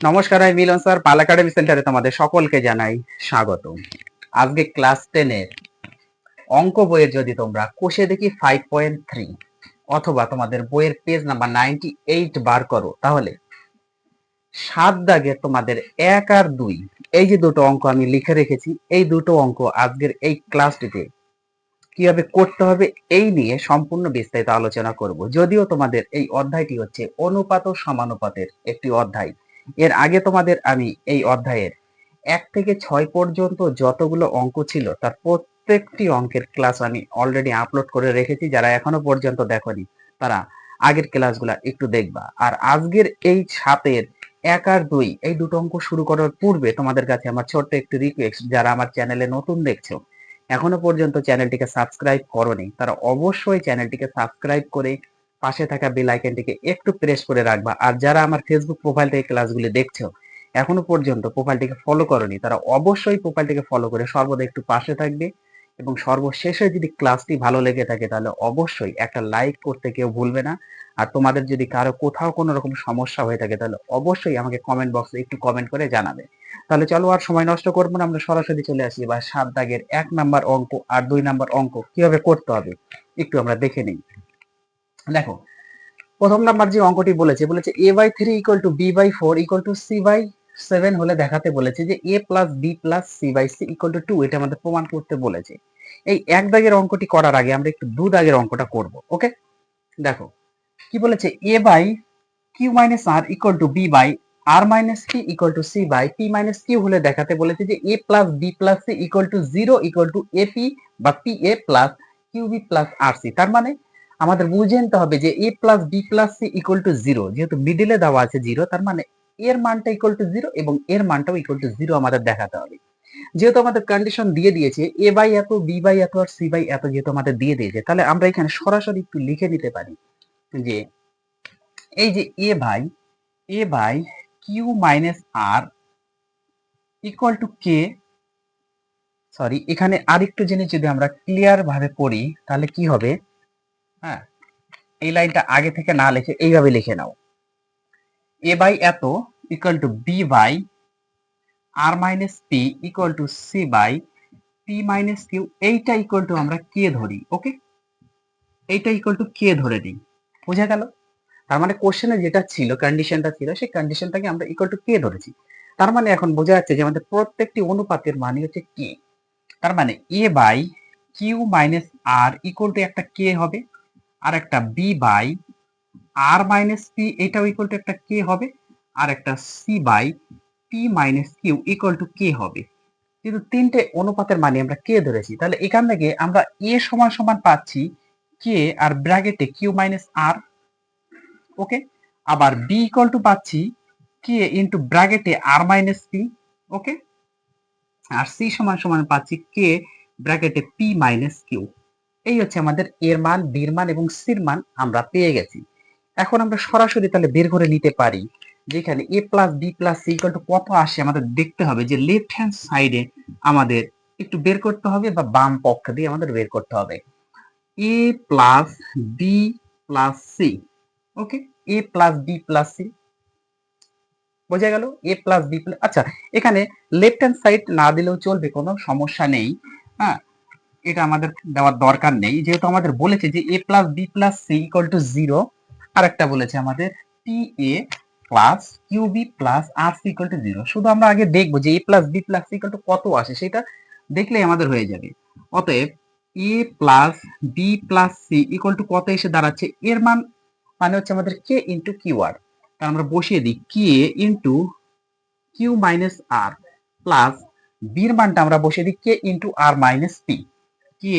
নমস্কার, আমি মিলন স্যার, পাল একাডেমি সেন্টারে তোমাদের সকলকে জানাই স্বাগত। আজকে ক্লাস টেনের অঙ্ক বইয়ের যদি তোমরা কোষে দেখি ফাইভ পয়েন্ট থ্রি অথবা তোমাদের বইয়ের পেজ নাম্বার নাইনটি এইট বার করো, তাহলে সাত দাগে তোমাদের এক আর দুই, এই যে দুটো অঙ্ক আমি লিখে রেখেছি, এই দুটো অঙ্ক আজকের এই ক্লাসটিতে কীভাবে করতে হবে এই নিয়ে সম্পূর্ণ বিস্তারিত আলোচনা করব। যদিও তোমাদের এই অধ্যায়টি হচ্ছে অনুপাত ও সমানুপাতের একটি অধ্যায় এর আগে তোমাদের আমি এই অধ্যায়ের এক থেকে ছয় পর্যন্ত যতগুলো অঙ্ক ছিল, তার প্রত্যেকটি অঙ্কের ক্লাস আমি অলরেডি আপলোড করে রেখেছি। যারা এখনও পর্যন্ত দেখনি, তারা আগের ক্লাসগুলা একটু দেখবা। আর আজকের এই সাতের এক আর দুই, এই দুটো অঙ্ক শুরু করার পূর্বে তোমাদের কাছে আমার ছোট্ট একটি রিকোয়েস্ট যারা আমার চ্যানেলে নতুন দেখছ, এখনও পর্যন্ত চ্যানেলটিকে সাবস্ক্রাইব করনি, তারা অবশ্যই চ্যানেলটিকে সাবস্ক্রাইব করে পাশে থাকা বেল আইকনটিকে একটু প্রেস করে রাখবা। আর যারা আমার ফেসবুক প্রোফাইল থেকে ক্লাসগুলি দেখছ, এখনও পর্যন্ত প্রোফাইলটিকে ফলো করনি, তারা অবশ্যই প্রোফাইলটিকে ফলো করে সর্বদা একটু পাশে থাকবে এবং সর্বশেষে যদি ক্লাসটি ভালো লেগে থাকে তাহলে অবশ্যই একটা লাইক করতে কেউ ভুলবে না। আর তোমাদের যদি কারও কোথাও কোনো রকম সমস্যা হয়ে থাকে তাহলে অবশ্যই আমাকে কমেন্ট বক্সে একটু কমেন্ট করে জানাবে। তাহলে চলো আর সময় নষ্ট করব না, আমরা সরাসরি চলে আসি বা সাত দাগের এক নাম্বার অঙ্ক আর দুই নাম্বার অঙ্ক কীভাবে করতে হবে, একটু আমরা দেখে নিই। দেখো, প্রথম নাম্বার যে অঙ্কটি বলেছে বলেছে A by three equal to B by four equal to C by seven হলে দেখাতে বলেছে যে A plus B plus C by C equal to two এটা আমাদের প্রমাণ করতে বলেছে। এই এক দাগের অঙ্কটি করার আগে আমরা একটু দু দাগের অঙ্কটা করব ওকে দেখো, কি বলেছে? A by Q minus R equal to B by R minus P equal to C by P minus Q হলে দেখাতে বলেছে যে A plus B plus C equal to zero equal to A P বা P A plus Q B plus R C তার মানে আমাদের বুঝে নিতে হবে যে A plus B plus C equal to zero যেহেতু মিডিলে দেওয়া আছে জিরো তার মানে এর মানটা ইকুয়াল টু জিরো এবং এর মানটাও ইকুয়াল টু জিরো আমাদের দেখাতে হবে। যেহেতু আমাদের কন্ডিশন দিয়ে দিয়েছে এ বাই এত বি বাই এত আর সি বাই এত যেহেতু আমাদের দিয়ে দিয়েছে, তাহলে আমরা এখানে সরাসরি একটু লিখে নিতে পারি যে এই যে A by A by Q minus R equal to K sorry এখানে আরেকটু জিনিস যদি আমরা ক্লিয়ার ভাবে পড়ি, তাহলে কি হবে? হ্যাঁ? এই লাইনটা আগে থেকে না লিখে এইভাবে লিখে নাও। এ বাই এত equal to B by R minus P equal to C by P minus Q এইটা ইকুয়াল টু আমরা কে ধরি ওকে এইটা ইকুয়াল টু কে ধরে দিই বোঝা গেল? তার মানে কোশ্চেনে যেটা ছিল কন্ডিশনটা ছিল, সেই কন্ডিশনটাকে আমরা ইকুয়াল টু কে ধরেছি। তার মানে এখন বোঝা যাচ্ছে যে আমাদের প্রত্যেকটি অনুপাতের মানে হচ্ছে কে তার মানে A by Q minus R equal to একটা কে হবে। আর একটা B by R minus P এটাও ইকুয়াল টু একটা কে হবে। আর একটা C by P minus Q equal to K হবে। কিন্তু তিনটে অনুপাতের মানে আমরা কে ধরেছি। তাহলে এখান থেকে আমরা এ সমান সমান পাচ্ছি কে আর ব্র্যাকেটে কিউ মাইনাস আর ওকে আবার বি ইকুয়াল টু পাচ্ছি কে ইন্টু ব্র্যাকেটে আর মাইনাস পি ওকে আর সি সমান সমান পাচ্ছি কে ব্র্যাকেটে পি মাইনাস কিউ এই হচ্ছে আমাদের এর মান, বির মান এবং সির মান আমরা পেয়ে গেছি। এখন আমরা সরাসরি তাহলে বের করে নিতে পারি, যেখানে A plus B plus C equal to কত আসে আমাদের দেখতে হবে যে লেফট হ্যান্ড সাইডে আমাদের একটু বের করতে হবে বা বাম পক্ষ দিয়ে আমাদের বের করতে হবে। A plus B plus C okay A plus B plus C বোঝা গেল? এ প্লাস বি প্লাস আচ্ছা এখানে লেফট হ্যান্ড সাইড না দিলেও চলবে, কোনো সমস্যা নেই। হ্যাঁ এটা আমাদের দেওয়ার দরকার নেই। যেহেতু আমাদের বলেছে যে A plus B plus C equal to zero আর একটা বলেছে আমাদের P A plus Q B plus R C equal to zero শুধু আমরা আগে দেখব যে A plus B plus C equal to কত আসে, সেটা দেখলেই আমাদের হয়ে যাবে। অতএব A plus B plus C equal to কত এসে দাঁড়াচ্ছে? এর মান মানে হচ্ছে আমাদের কে ইন্টু কিউ আর তার আমরা বসিয়ে দিই K into Q minus R plus বির মানটা আমরা বসিয়ে দিই K into R minus P K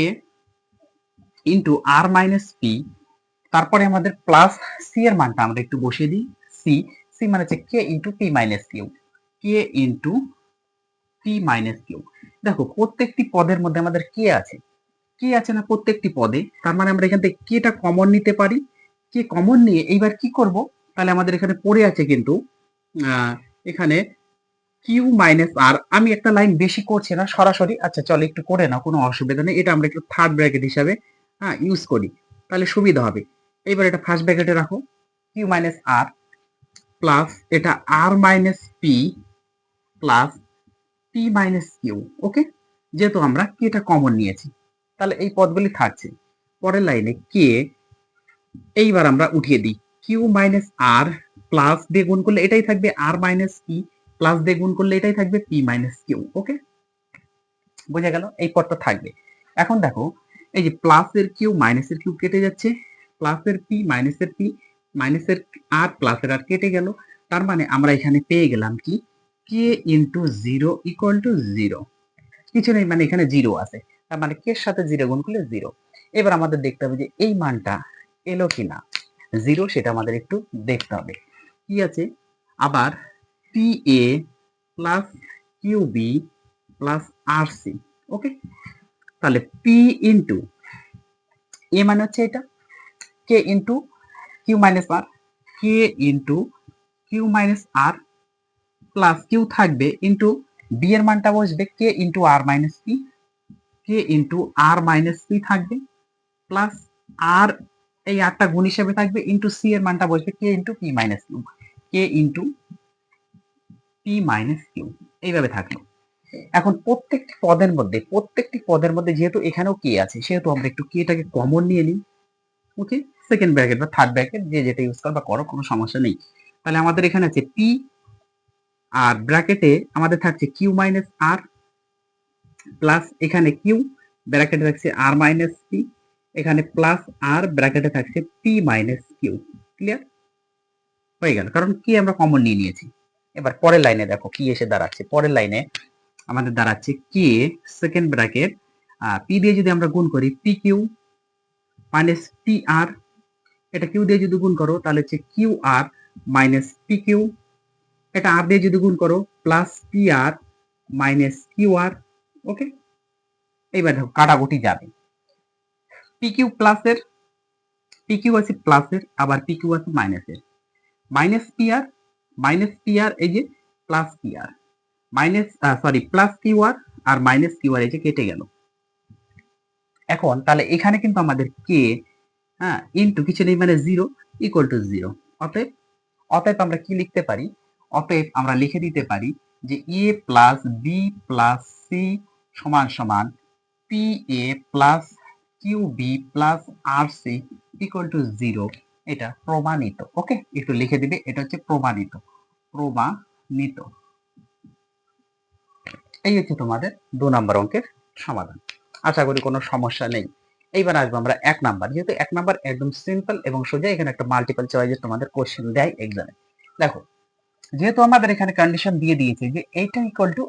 into R minus P তারপরে আমাদের প্লাস সি এর মানটা আমরা একটু বসিয়ে দিই। সি সি মানে হচ্ছে K into P minus Q K into P minus Q দেখো, প্রত্যেকটি পদের মধ্যে আমাদের কে আছে। কে আছে না প্রত্যেকটি পদে, তার মানে আমরা এখান থেকে কেটা কমন নিতে পারি। কে কমন নিয়ে এইবার কি করব? তাহলে আমাদের এখানে পড়ে আছে কিন্তু এখানে কিউ মাইনাস আর আমি একটা লাইন বেশি করছি না, সরাসরি আচ্ছা চলো একটু করে না কোনো অসুবিধা নেই, এটা আমরা একটু থার্ড ব্র্যাকেট হিসাবে হ্যাঁ ইউজ করি, তাহলে সুবিধা হবে। এইবার এটা ফার্স্ট ব্র্যাকেটে রাখো কিউ মাইনাস আর প্লাস এটা R minus P plus P minus Q okay যেহেতু আমরা কেটা কমন নিয়েছি, তাহলে এই পদগুলি থাকছে। পরের লাইনে কে এইবার আমরা উঠিয়ে দিই কিউ মাইনাস আর প্লাস দিয়ে গুণ করলে এটাই থাকবে আর মাইনাস পি প্লাস দিয়ে গুণ করলে এটাই থাকবে পি মাইনাস কিউ ওকে বোঝা গেল? এই পদটা থাকবে। এখন দেখো, এই যে প্লাসের কিউ মাইনাসের কিউ কেটে যাচ্ছে। প্লাসের পি মাইনাসের পি মাইনাসের আর প্লাসের আর কেটে গেল। তার মানে আমরা এখানে পেয়ে গেলাম কি? K into zero equal to zero কিছু নেই মানে এখানে জিরো আছে। তার মানে কে সাথে জিরো গুণ করলে জিরো এবার আমাদের দেখতে হবে যে এই মানটা এলো কিনা। জিরো সেটা আমাদের একটু দেখতে হবে। কি আছে? আবার P A plus B plus R C okay তাহলে পি ইন্টু এ মানে হচ্ছে এটা K into Q minus R K into Q minus R plus Q থাকবে ইন্টু বি এর মানটা বসবে K into R minus P K into R minus P থাকবে plus আর এই আটটা গুণ হিসেবে থাকবে ইন্টু সি এর মানটা বসবে K into P minus Q K into P minus Q এইভাবে থাকল। এখন প্রত্যেকটি পদের মধ্যে, প্রত্যেকটি পদের মধ্যে যেহেতু এখানেও কে আছে, সেহেতু আমরা একটু কেটাকে কমন নিয়ে নিই। ওকে সেকেন্ড ব্র্যাকেট বা থার্ড ব্র্যাকেট যে যেটা ইউজ করো বা করো, কোনো সমস্যা নেই। তাহলে আমাদের এখানে আছে পি আর ব্র্যাকেটে আমাদের থাকছে কিউ মাইনাস আর প্লাস এখানে কিউ ব্র্যাকেটে থাকছে আর মাইনাস পি এখানে প্লাস আর ব্র্যাকেটে থাকছে পি মাইনাস কিউ ক্লিয়ার হয়ে গেল। কারণ কি আমরা কমন নিয়ে নিয়েছি। এবার পরের লাইনে দেখো কি এসে দাঁড়াচ্ছে। পরের লাইনে আমাদের দাঁড়াচ্ছে কে? সেকেন্ড ব্র্যাকেট পি দিয়ে যদি আমরা গুণ করি P Q minus P R এটা কিউ দিয়ে যদি গুণ করো তাহলে হচ্ছে Q R minus P Q এটা আর দিয়ে যদি গুণ করো plus P R minus Q R okay এইবার দেখো কাটাকুটি যাবে। পি কিউ প্লাসের পি কিউ আছে প্লাসের আবার পি কিউ আছে মাইনাসের minus P R minus P R এই যে plus P R minus sorry plus Q R আর মাইনাস কিউ আর এই যে কেটে গেল। এখন তাহলে এখানে কিন্তু আমাদের কে হ্যাঁ ইন্টু কিছু নেই মানে জিরো ইকুয়াল টু জিরো অতএব অতএব আমরা কি লিখতে পারি? অতএব আমরা লিখে দিতে পারি যে A plus B plus C সমান সমান P A plus Q B plus R C equal to zero এটা প্রমাণিত, ওকে? একটু লিখে দিবে, এটা হচ্ছে প্রমাণিত প্রমাণিত। এই হচ্ছে তোমাদের দু নম্বর অঙ্কের সমাধান। আশা করি কোনো সমস্যা নেই। এইবার আসব আমরা এক নাম্বার। যেহেতু এক নাম্বার একদম সিম্পল এবং সোজা, এখানে একটা মাল্টিপল চয়েসের তোমাদের কোশ্চেন দেয় এক্সামে দেখো, যেহেতু আমাদের এখানে কন্ডিশন দিয়ে দিয়েছে যে এইটা ইকুয়াল টু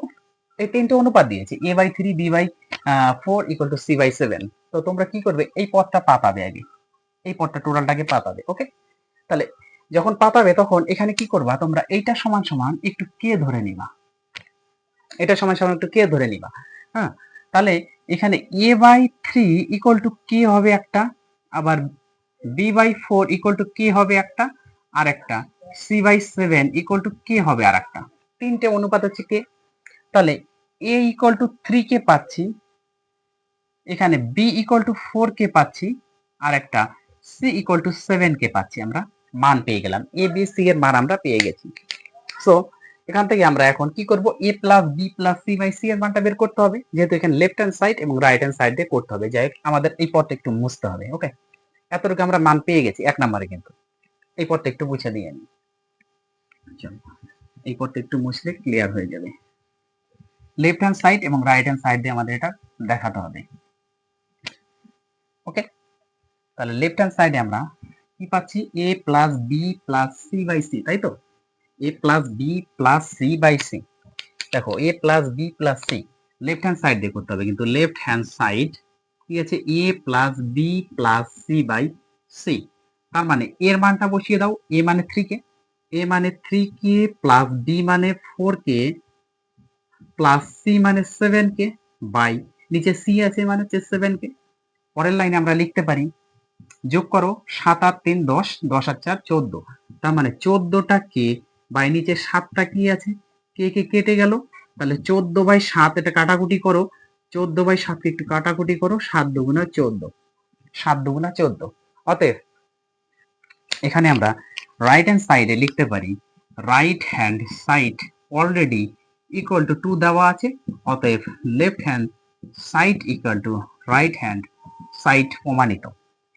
এই তিনটে অনুপাত দিয়েছে A by three B by four equal to C by seven তো তোমরা কি করবে? এই পদটা পাতাবে আগে। এই পদটা টোটালটাকে পাতাবে ওকে তাহলে যখন পাতাবে তখন এখানে কি করবা? তোমরা এইটা সমান সমান একটু কে ধরে নিবা। এটা সমান সমান একটু কে ধরে নিবা হ্যাঁ? তাহলে এখানে A by three equal to K হবে একটা, আবার B by four equal to K হবে একটা, আর একটা। C by seven equal to K হবে আর একটা। তিনটে অনুপাত হচ্ছে কে তাহলে A equal to three K পাচ্ছি, এখানে B equal to four K পাচ্ছি, আর একটা। C equal to seven K পাচ্ছি আমরা মান পেয়ে গেলাম। এ বি সি এর মান আমরা পেয়ে গেছি। সো এখান থেকে আমরা এখন কি করব? A plus B plus C by C এর মানটা বের করতে হবে। যেহেতু এখানে লেফট হ্যান্ড সাইড এবং রাইট হ্যান্ড সাইড দিয়ে করতে হবে। যাই আমাদের এই পথটা একটু মুছতে হবে ওকে এতটুকু আমরা মান পেয়ে গেছি এক নম্বরে কিন্তু। এই পথটা একটু মুছে দিয়ে নিই চলো, এই পথটা একটু মুছলে ক্লিয়ার হয়ে যাবে। লেফট হ্যান্ড সাইড এবং রাইট হ্যান্ড সাইড দিয়ে আমাদের এটা দেখাতে হবে। ওকে তাহলে লেফট হ্যান্ড সাইডে আমরা কি পাচ্ছি? A plus B plus C by C তাই তো? A plus B plus C by C দেখো A plus B plus C left hand side দিয়ে করতে হবে। কিন্তু লেফট হ্যান্ড সাইড কি আছে? A plus B plus C by C তার মানে এর মানটা বসিয়ে দাও। এ মানে থ্রি কে। এ মানে থ্রি কে প্লাস বি মানে ফোর কে প্লাস সি মানে সেভেন কে বাই নিচে সি আছে মানে হচ্ছে সেভেন কে। পরের লাইনে আমরা লিখতে পারি যোগ করো সাত আট তিন দশ দশ আর চার, চোদ্দ। তার মানে চোদ্দটা কে বাই নিচে সাতটা কি আছে? কে কে কেটে গেল? তাহলে চোদ্দ বাই সাত এটা কাটাকুটি করো। চোদ্দ বাই সাতকে একটু কাটাকুটি করো, সাত দুগুণা চোদ্দ। সাত দুগুণা চোদ্দ। অতএব এখানে আমরা রাইট হ্যান্ড সাইডে লিখতে পারি right hand side already equal to two দেওয়া আছে। অতএব left hand side equal to right hand side প্রমাণিত।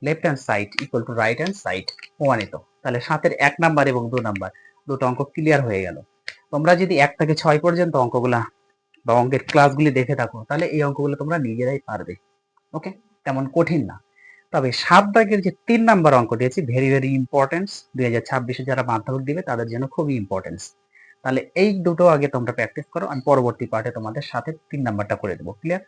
Left hand side equal to right hand side প্রমাণিত। তাহলে সাতের এক নাম্বার এবং দু নাম্বার, দুটো অঙ্ক ক্লিয়ার হয়ে গেল। তোমরা যদি এক থেকে ছয় পর্যন্ত অঙ্কগুলা বা অঙ্কের ক্লাসগুলি দেখে থাকো, তাহলে এই অঙ্কগুলো তোমরা নিজেরাই পারবে। ওকে তেমন কঠিন না। তবে সাত দাগের যে তিন নাম্বার অঙ্ক দিয়েছি ভেরি ভেরি ইম্পর্টেন্স দুই হাজার ছাব্বিশে যারা মাধ্যমিক দিবে, তাদের জন্য খুবই ইম্পর্টেন্স তাহলে এই দুটো আগে তোমরা প্র্যাকটিস করো, আমি পরবর্তী পার্টে তোমাদের সাথে তিন নাম্বারটা করে দেবো। ক্লিয়ার